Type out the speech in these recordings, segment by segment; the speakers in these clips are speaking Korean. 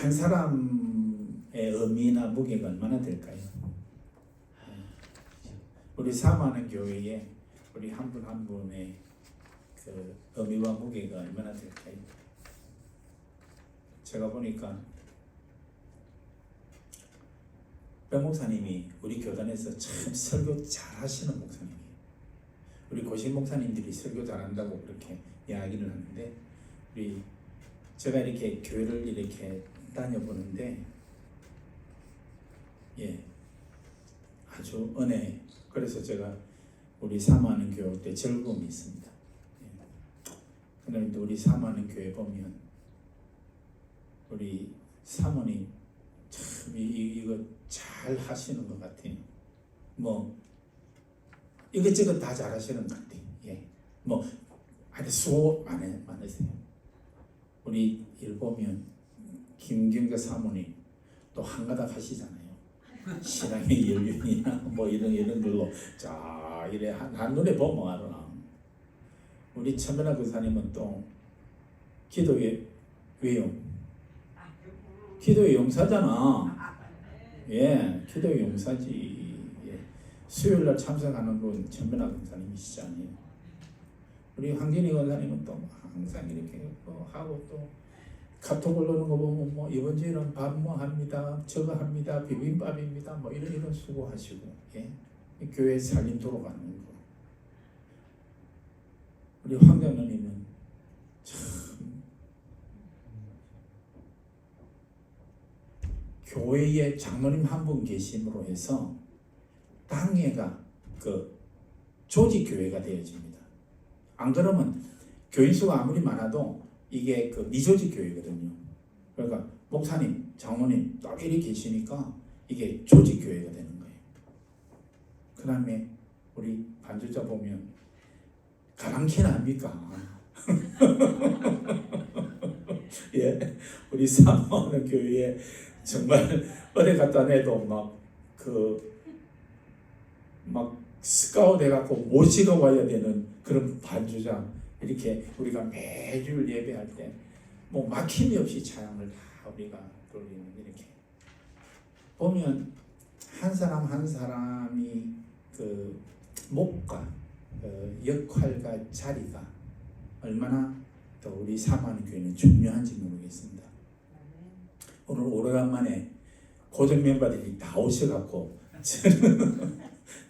한 사람의 의미나 무게가 얼마나 될까요? 우리 사모하는 교회에 우리 한분한 분의 그 의미와 무게가 얼마나 될까요? 제가 보니까 백 목사님이 우리 교단에서 참 설교 잘 하시는 목사님이에요. 우리 고신 목사님들이 설교 잘한다고 그렇게 이야기를 하는데 우리 제가 이렇게 교회를 이렇게 다녀보는데 예 아주 은혜 그래서 제가 우리 사모하는 교회 올때 즐거움이 있습니다. 예. 그런데 우리 사모하는 교회 보면 우리 사모님 참 이거 잘 하시는 것 같아요. 뭐 이것저것 다 잘하시는 것 같아요. 예. 뭐 수고 많으, 많으세요. 우리 일 보면 김경자 사모님 또 한가닥 하시잖아요. 신앙의 연륜이나 뭐 이런 이런 걸로 자 이래 한, 한눈에 보면 알아. 우리 천면아 교사님은 또 기도의 왜요? 기도의 용사잖아. 예, 기도의 용사지. 예. 수요일 날 참석하는 분 천면아 교사님이시잖아요. 우리 황진희 권사님은 또 항상 이렇게 뭐 하고 또 카톡 올라오는 거 보면 뭐 이번 주에는 밥 뭐 합니다 저거 합니다 비빔밥입니다. 뭐 이런 이런 수고하시고 예. 교회 살림 돌아가는 거. 우리 황장로님은 참 교회에 장로님 한 분 계심으로 해서 당회가 그 조직 교회가 되어집니다. 안 그러면 교인 수가 아무리 많아도 이게 그 미조직 교회거든요. 그러니까 목사님, 장로님 딱 이렇게 계시니까 이게 조직 교회가 되는 거예요. 그 다음에 우리 반주자 보면 가랑키는 합니까? 예, 우리 사모하는 교회에 정말 어디 갖다 내도 막 그 막 스카웃 해갖고 모시러 와야 되는 그런 반주장 이렇게 우리가 매주 예배할 때 뭐 막힘이 없이 찬양을 다 우리가 돌리는 이렇게 보면 한 사람 한 사람이 그 목과 그 역할과 자리가 얼마나 또 우리 사모하는 교회는 중요한지 모르겠습니다. 오늘 오래간만에 고정 멤버들이 다 오셔갖고 저는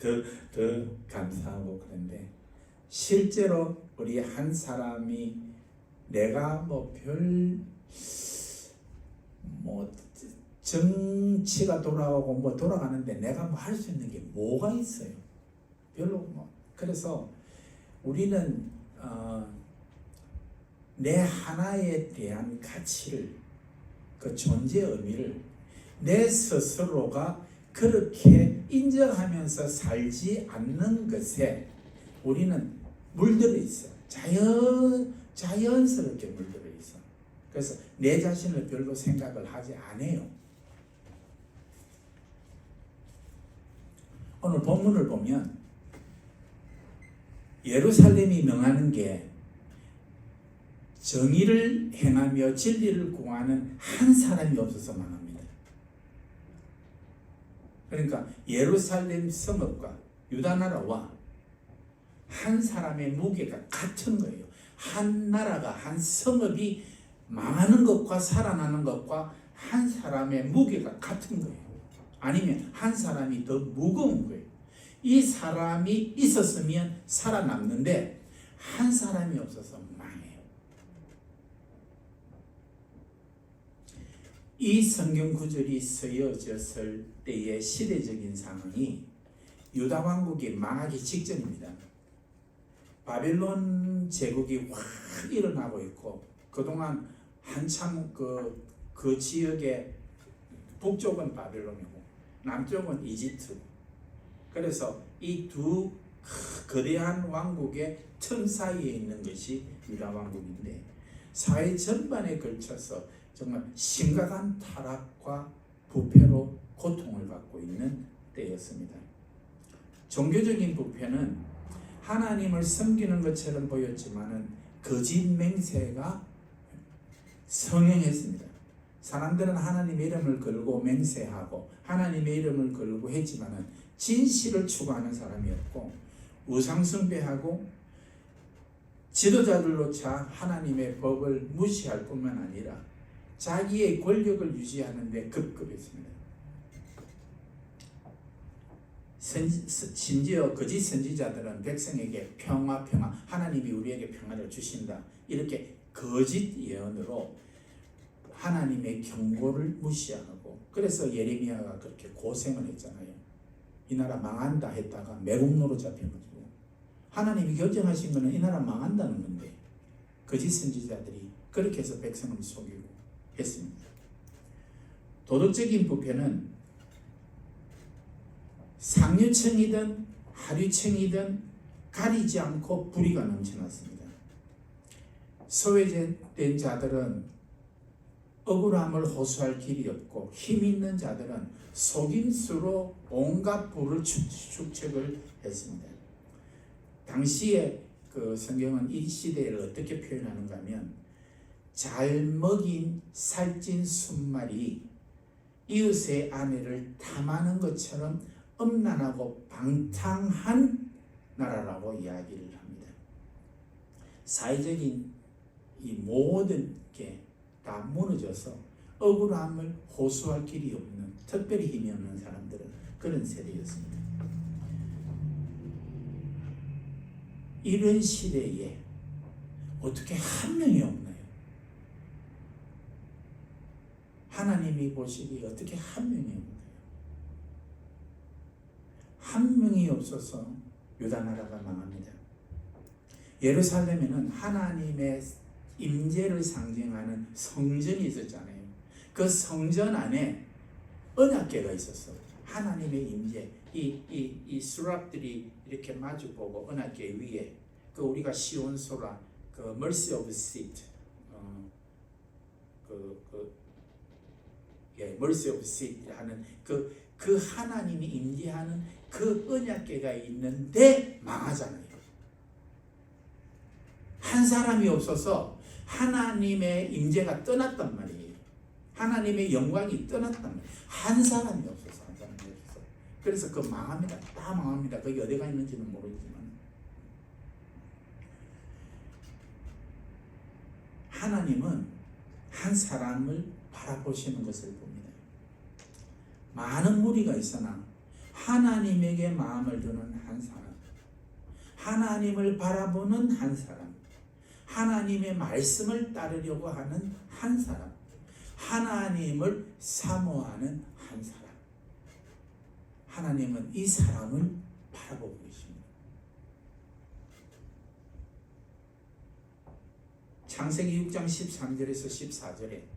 더, 더 감사하고 그런데 실제로 우리 한 사람이 내가 뭐별뭐 정치가 돌아가고 뭐 돌아가는데 내가 뭐 할 수 있는 게 뭐가 있어요? 별로 뭐 그래서 우리는 어, 내 하나에 대한 가치를 그 존재 의미를 내 스스로가 그렇게 인정하면서 살지 않는 것에 우리는 물들어 있어. 자연 자연스럽게 물들어 있어. 그래서 내 자신을 별로 생각을 하지 않아요. 오늘 본문을 보면 예루살렘이 명하는 게 정의를 행하며 진리를 구하는 한 사람이 없어서 망합니다. 그러니까 예루살렘 성읍과 유다 나라와 한 사람의 무게가 같은 거예요. 한 나라가 한 성읍이 망하는 것과 살아나는 것과 한 사람의 무게가 같은 거예요. 아니면 한 사람이 더 무거운 거예요. 이 사람이 있었으면 살아남는데 한 사람이 없어서 망해요. 이 성경 구절이 쓰여졌을 때의 시대적인 상황이 유다 왕국이 망하기 직전입니다. 바벨론 제국이 확 일어나고 있고 그동안 한참 그, 그 지역의 북쪽은 바벨론이고 남쪽은 이집트 그래서 이두 거대한 왕국의 틈 사이에 있는 것이 유다 왕국인데 사회 전반에 걸쳐서 정말 심각한 타락과 부패로 고통을 받고 있는 때였습니다. 종교적인 부패는 하나님을 섬기는 것처럼 보였지만은 거짓 맹세가 성행했습니다. 사람들은 하나님의 이름을 걸고 맹세하고 하나님의 이름을 걸고 했지만은 진실을 추구하는 사람이었고 우상 숭배하고 지도자들로차 하나님의 법을 무시할 뿐만 아니라 자기의 권력을 유지하는 데 급급했습니다. 선지, 심지어 거짓 선지자들은 백성에게 평화 평화 하나님이 우리에게 평화를 주신다 이렇게 거짓 예언으로 하나님의 경고를 무시하고 그래서 예레미야가 그렇게 고생을 했잖아요. 이 나라 망한다 했다가 매국노로 잡혀가지고 하나님이 결정하신 것은 이 나라 망한다는 건데 거짓 선지자들이 그렇게 해서 백성을 속이고 했습니다. 도덕적인 부패는 상류층이든 하류층이든 가리지 않고 불의가 넘쳐났습니다. 소외된 자들은 억울함을 호소할 길이 없고 힘 있는 자들은 속임수로 온갖 부를 축적을 했습니다. 당시에 그 성경은 이 시대를 어떻게 표현하는가 하면 잘 먹인 살찐 순말이 이웃의 아내를 탐하는 것처럼 엄난하고 방탕한 나라라고 이야기를 합니다. 사회적인 이 모든 게 다 무너져서 억울함을 호소할 길이 없는 특별히 힘이 없는 사람들은 그런 세대였습니다. 이런 시대에 어떻게 한 명이 없나요? 하나님이 보시기에 어떻게 한 명이 없나요? 한 명이 없어서 유다 나라가 망합니다. 예루살렘에는 하나님의 임재를 상징하는 성전이 있었잖아요. 그 성전 안에 언약궤가 있었어. 하나님의 임재. 이, 이, 이 수락들이 이렇게 마주보고 언약궤 위에 그 우리가 시온 소라 그 mercy of seat 어, 그, 그 예, mercy of seat 하는 그, 그 하나님이 임재하는 그 언약궤가 있는데 망하잖아요. 한 사람이 없어서 하나님의 임재가 떠났단 말이에요. 하나님의 영광이 떠났단 말이에요. 한 사람이 없어서 한 사람이 없어서. 그래서 그 망합니다. 다 망합니다. 거기 어디가 있는지는 모르지만. 하나님은 한 사람을 바라보시는 것을 봅니다. 많은 무리가 있으나 하나님에게 마음을 두는 한 사람, 하나님을 바라보는 한 사람, 하나님의 말씀을 따르려고 하는 한 사람, 하나님을 사모하는 한 사람. 하나님은 이 사람을 바라보고 계십니다. 창세기 6장 13절에서 14절에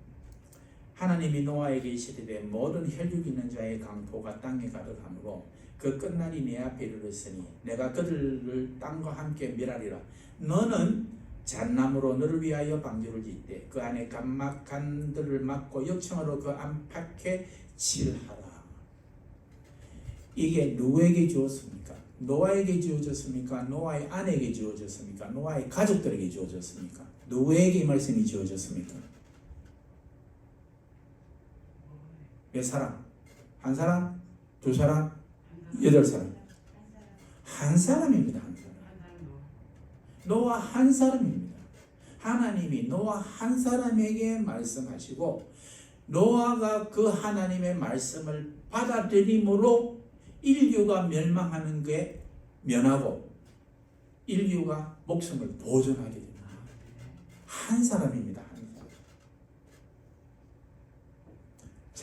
하나님이 노아에게 이르시되 모든 혈육 있는 자의 강포가 땅에 가득하므로 그 끝날이 내 앞에 이르렀으니 내가 그들을 땅과 함께 멸하리라 너는 잣나무로 너를 위하여 방주를 짓되 그 안에 간막간들을 막고 역청으로 그 안팎에 칠하라 이게 누구에게 주었습니까? 노아에게 주어졌습니까? 노아의 아내에게 주어졌습니까? 노아의 가족들에게 주어졌습니까? 누구에게 이 말씀이 주어졌습니까? 몇 사람? 한 사람? 두 사람? 여덟 사람? 한 사람입니다. 한 사람. 노아 한 사람입니다. 하나님이 노아 한 사람에게 말씀하시고 노아가 그 하나님의 말씀을 받아들임으로 인류가 멸망하는 게 면하고 인류가 목숨을 보존하게 됩니다. 한 사람입니다. 한 사람.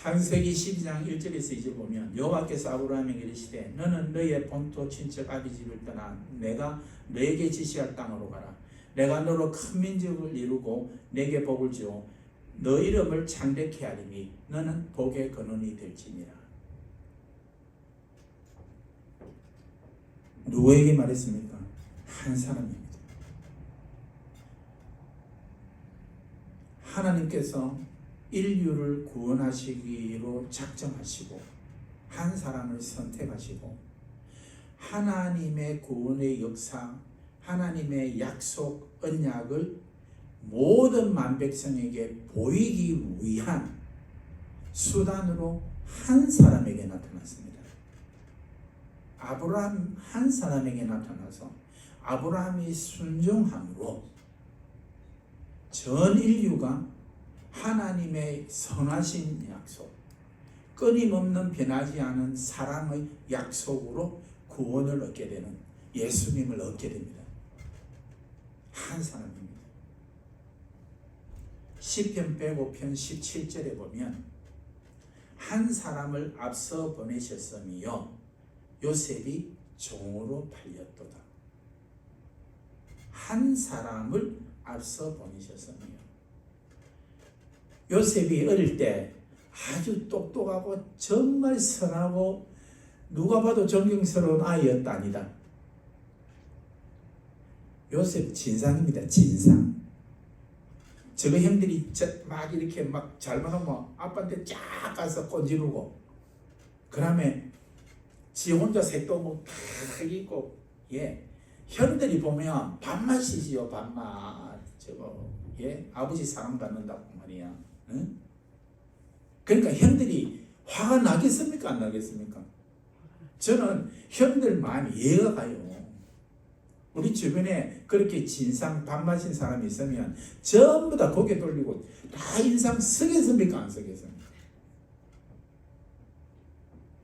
창세기 12장 1절에서 이제 보면 여호와께서 아브라함에게 이르시되 너는 너의 본토 친척 아비 집을 떠나 내가 너에게 지시할 땅으로 가라. 내가 너로 큰 민족을 이루고 내게 복을 주어 너 이름을 창대케 하리니 너는 복의 근원이 될지니라. 누구에게 말했습니까? 한 사람입니다. 하나님께서 인류를 구원하시기로 작정하시고 한 사람을 선택하시고 하나님의 구원의 역사, 하나님의 약속, 언약을 모든 만백성에게 보이기 위한 수단으로 한 사람에게 나타났습니다. 아브라함 한 사람에게 나타나서 아브라함이 순종함으로 전 인류가 하나님의 선하신 약속, 끊임없는 변하지 않은 사랑의 약속으로 구원을 얻게 되는 예수님을 얻게 됩니다. 한 사람입니다. 시편 105편 17절에 보면 한 사람을 앞서 보내셨으며 요셉이 종으로 팔렸도다. 한 사람을 앞서 보내셨으며 요셉이 어릴 때 아주 똑똑하고 정말 선하고 누가 봐도 존경스러운 아이였다 아니다. 요셉 진상입니다. 진상. 저거 형들이 저- 막 이렇게 막 잘못하면 아빠한테 쫙 가서 꼰지르고 그 다음에 지 혼자 색도 뭐탁 입고 예 형들이 보면 밥맛이지요 밥맛 저거 예 아버지 사랑받는다고 말이야 응? 그러니까 형들이 화가 나겠습니까? 안 나겠습니까? 저는 형들 마음이 이해가 가요. 우리 주변에 그렇게 진상 밥맛인 사람이 있으면 전부 다 고개 돌리고 다 인상 쓰겠습니까? 안 쓰겠습니까?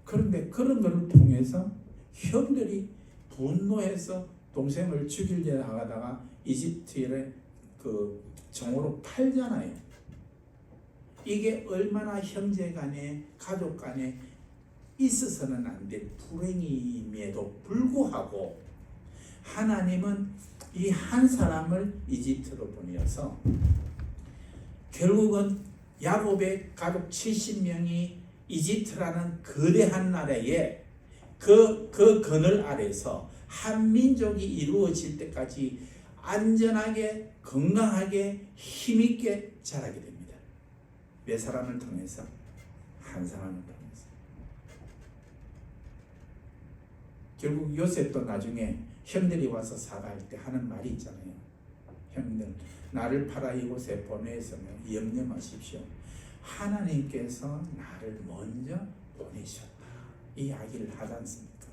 그런데 그런 것을 통해서 형들이 분노해서 동생을 죽이려 하다가 이집트에 그 정으로 팔잖아요. 이게 얼마나 형제 간에 가족 간에 있어서는 안 될 불행임에도 불구하고 하나님은 이 한 사람을 이집트로 보내어서 결국은 야곱의 가족 70명이 이집트라는 거대한 나라에 그, 그 그늘 아래서 한 민족이 이루어질 때까지 안전하게 건강하게 힘있게 자라게 됩니다. 몇 사람을 통해서 한 사람을 통해서 결국 요셉도 나중에 형들이 와서 사과할 때 하는 말이 있잖아요. 형들 나를 팔아 이곳에 보내서는 염려 마십시오. 하나님께서 나를 먼저 보내셨다. 이 이야기를 하지 않습니까?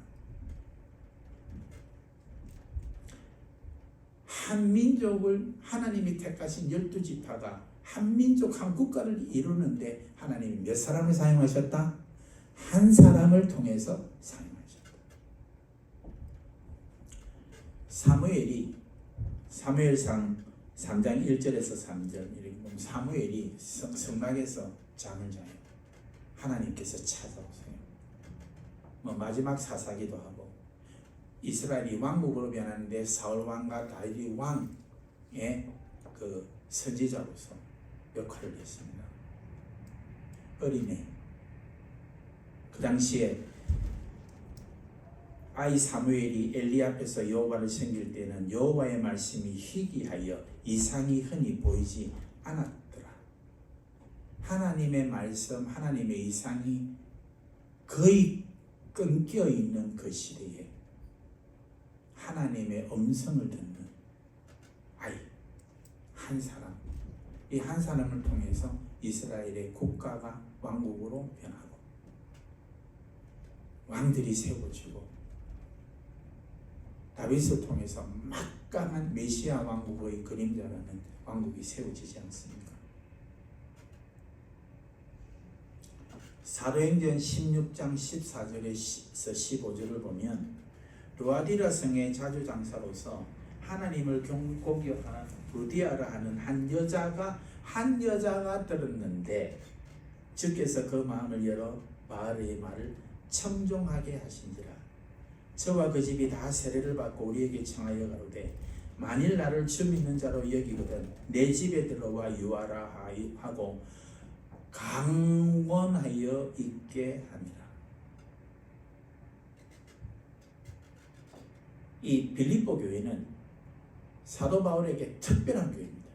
한 민족을 하나님이 택하신 열두 지파가 한 민족 한 국가를 이루는데 하나님이 몇 사람을 사용하셨다? 한 사람을 통해서 사용하셨다. 사무엘이 사무엘상 3장 1절에서 3절 이렇게 보면 사무엘이 성- 성막에서 잠을 자요. 하나님께서 찾아오세요. 뭐 마지막 사사기도 하고 이스라엘이 왕국으로 변하는데 사울 왕과 다윗 왕의 그 선지자로서 역할을 했습니다. 어린애 그 당시에 아이 사무엘이 엘리 앞에서 여호와를 섬길 때는 여호와의 말씀이 희귀하여 이상이 흔히 보이지 않았더라. 하나님의 말씀, 하나님의 이상이 거의 끊겨 있는 그 시대에 하나님의 음성을 듣는 아이 한 사람, 이 한 사람을 통해서 이스라엘의 국가가 왕국으로 변하고 왕들이 세워지고 다윗을 통해서 막강한 메시아 왕국의 그림자라는 왕국이 세워지지 않습니까? 사도행전 16장 14절에서 15절을 보면 루아디라 성의 자주 장사로서 하나님을 경고하는 루디아라 하는 한 여자가 한 여자가 들었는데 주께서 그 마음을 열어 마을의 말을 청종하게 하신지라 저와 그 집이 다 세례를 받고 우리에게 청하여 가로되 만일 나를 주 믿는 자로 여기거든 내 집에 들어와 유하라 하고 강권하여 있게 합니다. 이 빌립보 교회는 사도 바울에게 특별한 교회입니다.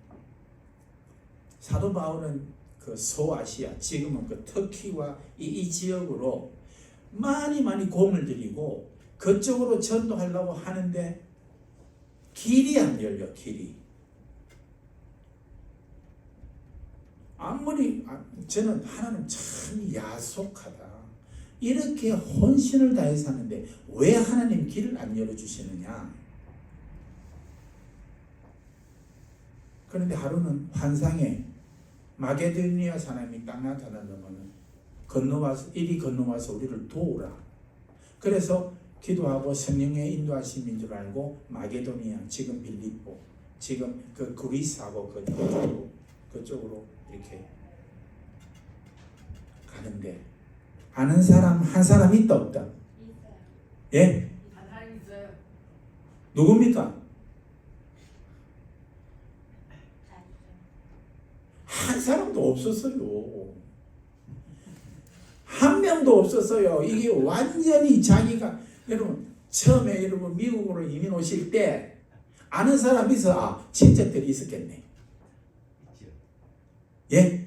사도 바울은 그 소아시아 지금은 그 터키와 이, 이 지역으로 많이 많이 공을 들이고 그쪽으로 전도하려고 하는데 길이 안 열려 길이 아무리 아, 저는 하나님 참 야속하다. 이렇게 혼신을 다해서 하는데 왜 하나님 길을 안 열어주시느냐? 그런데 하루는 환상에 마게도니아 사람이 딱 나타나면 건너와서 이리 건너와서 우리를 도우라. 그래서 기도하고 성령의 인도하심인 줄 알고 마게도니아 지금 빌립보 지금 그 그리스하고 그 그쪽으로 그쪽으로 이렇게 가는데 아는 사람 한 사람 있다 없다. 예? 있어요. 누굽니까? 다 있어요. 한 사람도 없었어요. 한 명도 없었어요. 이게 완전히 자기가 여러분 처음에 여러분 미국으로 이민 오실 때 아는 사람 있어 아 친척들이 있었겠네. 예?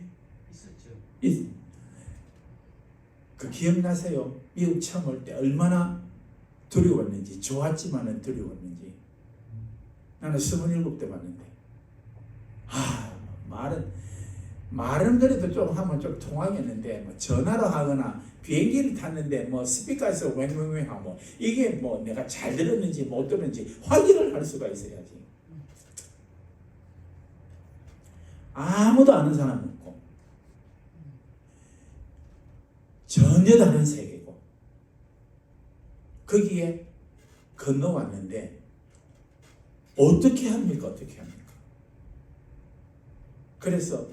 있었죠. 그 기억나세요? 미국 처음 올 때 얼마나 두려웠는지 좋았지만은 두려웠는지 나는 27대 왔는데 아 말은 말은 그래도 좀 하면 좀 통하겠는데 뭐 전화로 하거나 비행기를 탔는데 뭐 스피커에서 웽웽웽 하면 이게 뭐 내가 잘 들었는지 못 들었는지 확인을 할 수가 있어야지 아무도 아는 사람 없고 전혀 다른 세계고 거기에 건너왔는데 어떻게 합니까? 어떻게 합니까? 그래서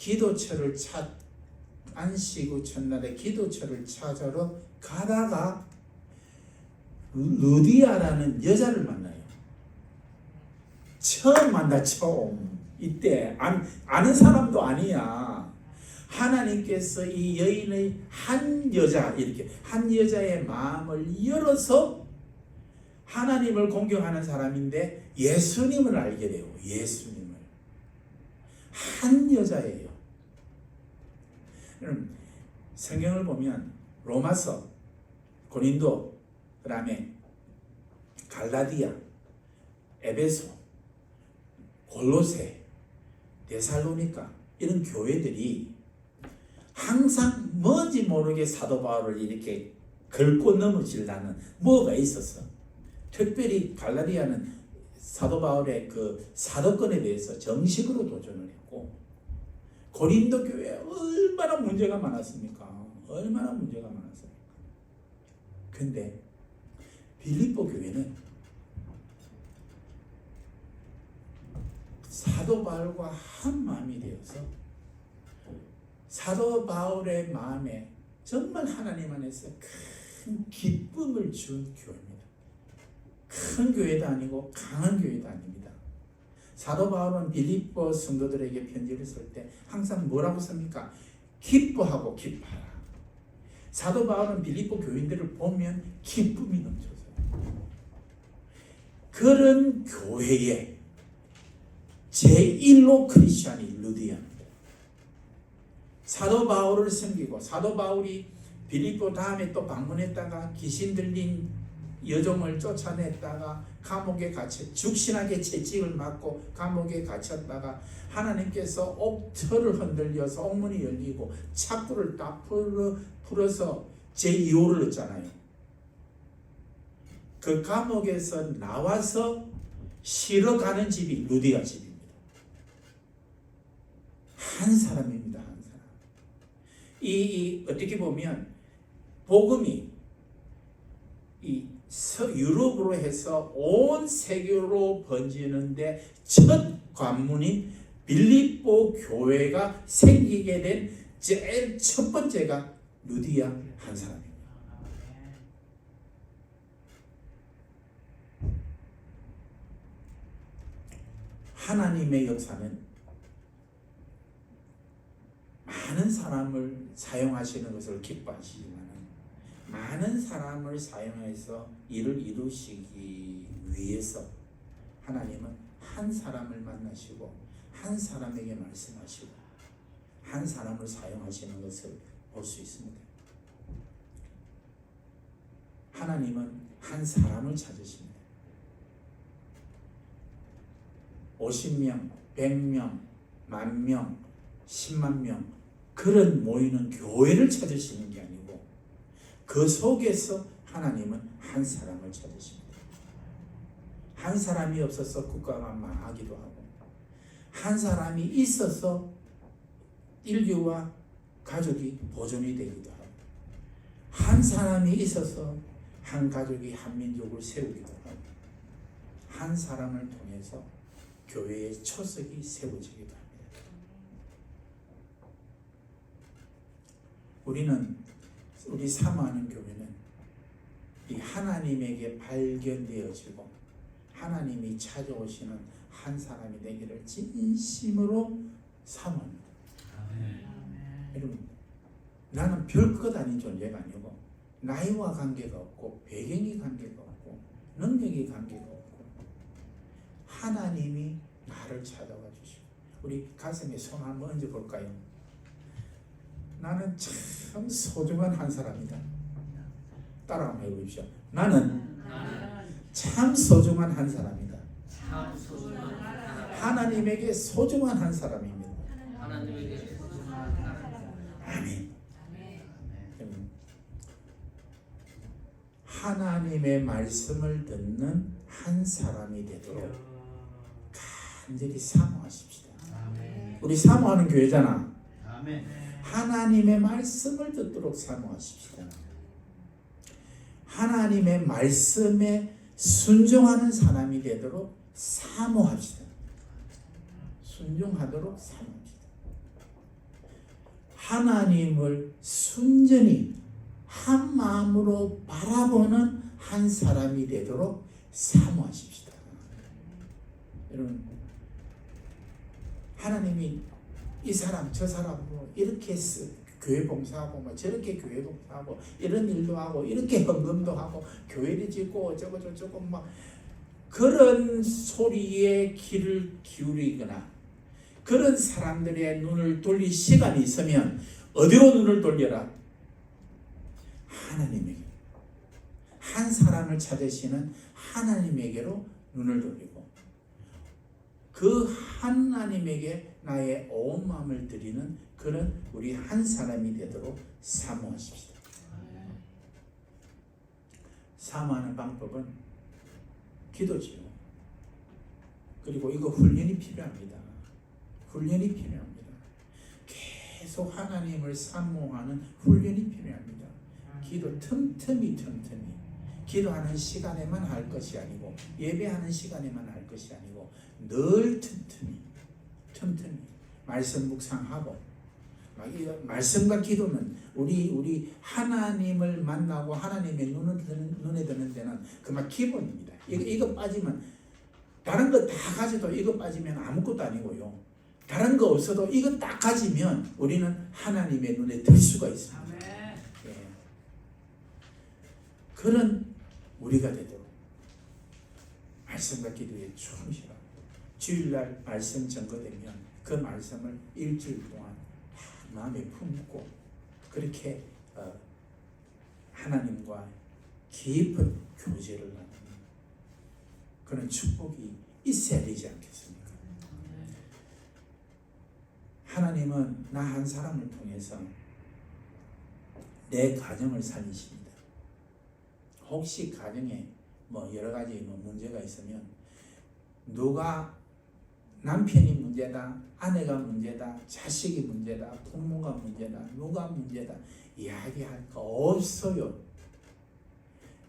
기도처를 찾 안식구 첫날에 기도처를 찾으러 가다가 루디아라는 여자를 만나요. 처음 만나 처음 이때 안, 아는 사람도 아니야. 하나님께서 이 여인의 한 여자 이렇게 한 여자의 마음을 열어서 하나님을 공경하는 사람인데 예수님을 알게 돼요. 예수님을 한 여자예요. 여러분 성경을 보면 로마서, 고린도, 그 다음에 갈라디아, 에베소, 골로새, 데살로니가 이런 교회들이 항상 뭔지 모르게 사도 바울을 이렇게 긁고 넘어지려는 뭐가 있었어. 특별히 갈라디아는 사도 바울의 그 사도권에 대해서 정식으로 도전을 했고 고린도 교회 얼마나 문제가 많았습니까? 얼마나 문제가 많았습니까? 근데 빌립보 교회는 사도 바울과 한 마음이 되어서 사도 바울의 마음에 정말 하나님 안에서 큰 기쁨을 준 교회입니다. 큰 교회도 아니고 강한 교회도 아닙니다. 사도 바울은 빌립보 성도들에게 편지를 쓸 때 항상 뭐라고 씁니까? 기뻐하고 기뻐하라. 사도 바울은 빌립보 교인들을 보면 기쁨이 넘쳐서요. 그런 교회에 제1로 크리스천이 루디아입니다. 사도 바울을 섬기고 사도 바울이 빌립보 다음에 또 방문했다가 귀신 들린 여종을 쫓아냈다가 감옥에 갇혀 죽신하게 채찍을 맞고 감옥에 갇혔다가 하나님께서 옥터를 흔들려서 옥문이 열리고 착구를 딱 풀어, 풀어서 제2호를 얻잖아요. 그 감옥에서 나와서 쉬러 가는 집이 루디아 집입니다. 한 사람입니다. 한 사람. 이, 이 어떻게 보면 복음이 이 서, 유럽으로 해서 온 세계로 번지는데 첫 관문인 빌립보 교회가 생기게 된 제일 첫 번째가 루디아 한 사람입니다. 하나님의 역사는 많은 사람을 사용하시는 것을 기뻐하시지만 많은 사람을 사용해서 일을 이루시기 위해서 하나님은 한 사람을 만나시고 한 사람에게 말씀하시고 한 사람을 사용하시는 것을 볼 수 있습니다. 하나님은 한 사람을 찾으십니다. 50명, 100명, 만 명, 10만 명 그런 모이는 교회를 찾으시는 게 아니고 그 속에서 하나님은 한 사람을 찾으십니다. 한 사람이 없어서 국가가 망하기도 하고 한 사람이 있어서 인류와 가족이 보존이 되기도 하고 한 사람이 있어서 한 가족이 한 민족을 세우기도 하고 한 사람을 통해서 교회의 초석이 세워지기도 합니다. 우리는 우리 사모하는 교회는 이 하나님에게 발견되어지고 하나님이 찾아오시는 한 사람이 되기를 진심으로 사모합니다. 여러분, 나는 별것 아닌 존재가 아니고 나이와 관계가 없고 배경이 관계가 없고 능력이 관계가 없고 하나님이 나를 찾아와 주시고 우리 가슴에 손 한번 얹어 볼까요? 나는 참 소중한 한 사람이다. 따라 한번 해보십시오. 나는 참 소중한 한 사람이다. 하나님에게 소중한 한 사람입니다. 아멘. 하나님의 말씀을 듣는 한 사람이 되도록 간절히 사모하십시다. 우리 사모하는 교회잖아. 아멘. 하나님의 말씀을 듣도록 사모하십시다. 하나님의 말씀에 순종하는 사람이 되도록 사모합시다. 순종하도록 사모합시다. 하나님을 순전히 한 마음으로 바라보는 한 사람이 되도록 사모하십시다. 여러분, 하나님이 이 사람 저 사람 뭐 이렇게 쓰, 교회 봉사하고 뭐 저렇게 교회 봉사하고 이런 일도 하고 이렇게 헌금도 하고 교회를 짓고 어쩌고 저쩌고 막 그런 소리에 귀를 기울이거나 그런 사람들의 눈을 돌릴 시간이 있으면 어디로 눈을 돌려라? 하나님에게 한 사람을 찾으시는 하나님에게로 눈을 돌리고 그 하나님에게 나의 온 마음을 드리는 그런 우리 한 사람이 되도록 사모하십시다. 사모하는 방법은 기도지요. 그리고 이거 훈련이 필요합니다. 훈련이 필요합니다. 계속 하나님을 사모하는 훈련이 필요합니다. 기도 틈틈이 틈틈이 기도하는 시간에만 할 것이 아니고 예배하는 시간에만 할 것이 아니고 늘 틈틈이 틈틈이 말씀 묵상하고 말씀과 기도는 우리 우리 하나님을 만나고 하나님의 눈을 드는, 눈에 드는 데는 그만 기본입니다. 이거 이거 빠지면 다른 거 다 가져도 이거 빠지면 아무것도 아니고요. 다른 거 없어도 이거 딱 가지면 우리는 하나님의 눈에 들 수가 있습니다. 예. 그런 우리가 되도록 말씀과 기도에 충실하고 주일날 말씀 전거되면 그 말씀을 일주일 동안 다 마음에 품고 그렇게 어, 하나님과 깊은 교제를 나누는 그런 축복이 있어야 되지 않겠습니까? 하나님은 나 한 사람을 통해서 내 가정을 살리십니다. 혹시 가정에 뭐 여러 가지 뭐 문제가 있으면 누가 남편이 문제다, 아내가 문제다, 자식이 문제다, 부모가 문제다, 누가 문제다 이야기할 거 없어요.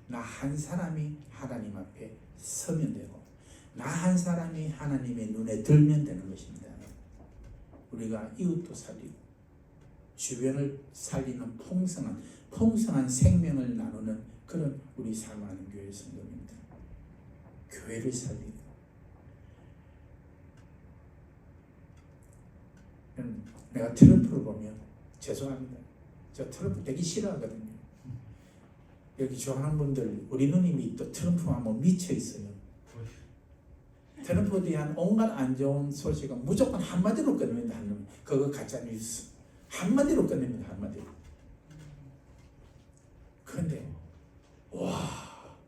나 한 사람이 하나님 앞에 서면 되고 나 한 사람이 하나님의 눈에 들면 되는 것입니다. 우리가 이웃도 살리고 주변을 살리는 풍성한 풍성한 생명을 나누는 그런 우리 사랑하는 교회 성도입니다. 교회를 살리고 내가 트럼프를 보면 죄송합니다. 저 트럼프 되게 싫어하거든요. 여기 좋아하는 분들 우리 누님이 또 트럼프 하면 미쳐 있어요. 트럼프에 대한 온갖 안 좋은 소식은 무조건 한마디로 끝냅니다. 한 그거 가짜 뉴스. 한마디로 끝냅니다. 한마디로. 그런데 와,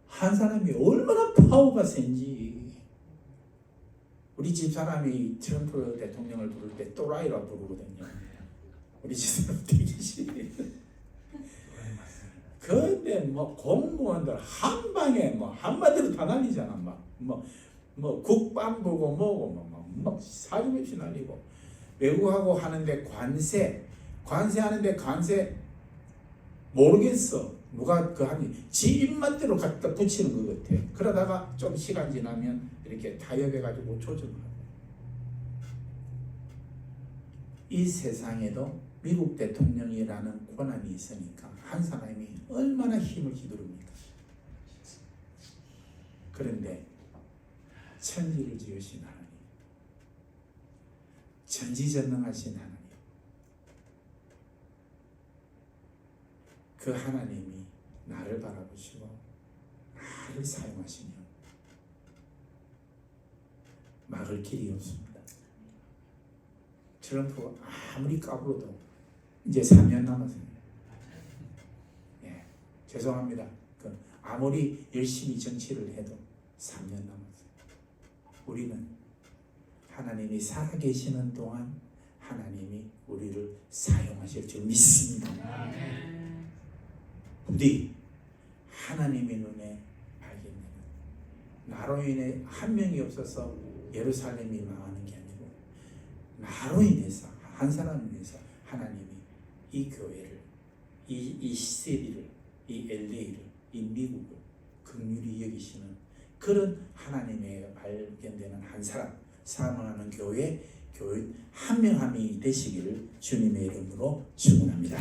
한 사람이 얼마나 파워가 센지 우리 집 사람이 트럼프 대통령을 부를 때 또라이라 부르거든요. 우리 집 사람 되게 싫어요. 근데 뭐 공무원들 한 방에 뭐 한마디로 다 날리잖아. 막뭐뭐 국방부고 뭐고 뭐뭐 사진 없이 날리고. 외국하고 하는데 관세 관세 하는데 관세. 모르겠어. 누가 그 하니? 지 입맛대로 갖다 붙이는 것 같아. 그러다가 좀 시간 지나면 이렇게 타협해가지고 조정하고 이 세상에도 미국 대통령이라는 권한이 있으니까 한 사람이 얼마나 힘을 휘두릅니까? 그런데 천지를 지으신 하나님, 전지전능하신 하나님, 그 하나님이 나를 바라보시고 나를 사용하시면 막을 길이 없습니다. 트럼프 아무리 까불어도 이제 3년 남았습니다. 예, 죄송합니다. 그 아무리 열심히 정치를 해도 3년 남았어요. 우리는 하나님이 살아계시는 동안 하나님이 우리를 사용하실 줄 믿습니다. 부디 하나님의 눈에 발견되는 나로 인해 한 명이 없어서 예루살렘이 망하는 게 아니고 나로 인해서 한 사람으로 인해서 하나님이 이 교회를 이, 이 시리를 이 LA를 이 미국을 긍휼히 여기시는 그런 하나님의 발견되는 한 사람 사랑하는 교회 교인 한 명 한 명이 되시기를 주님의 이름으로 축원합니다.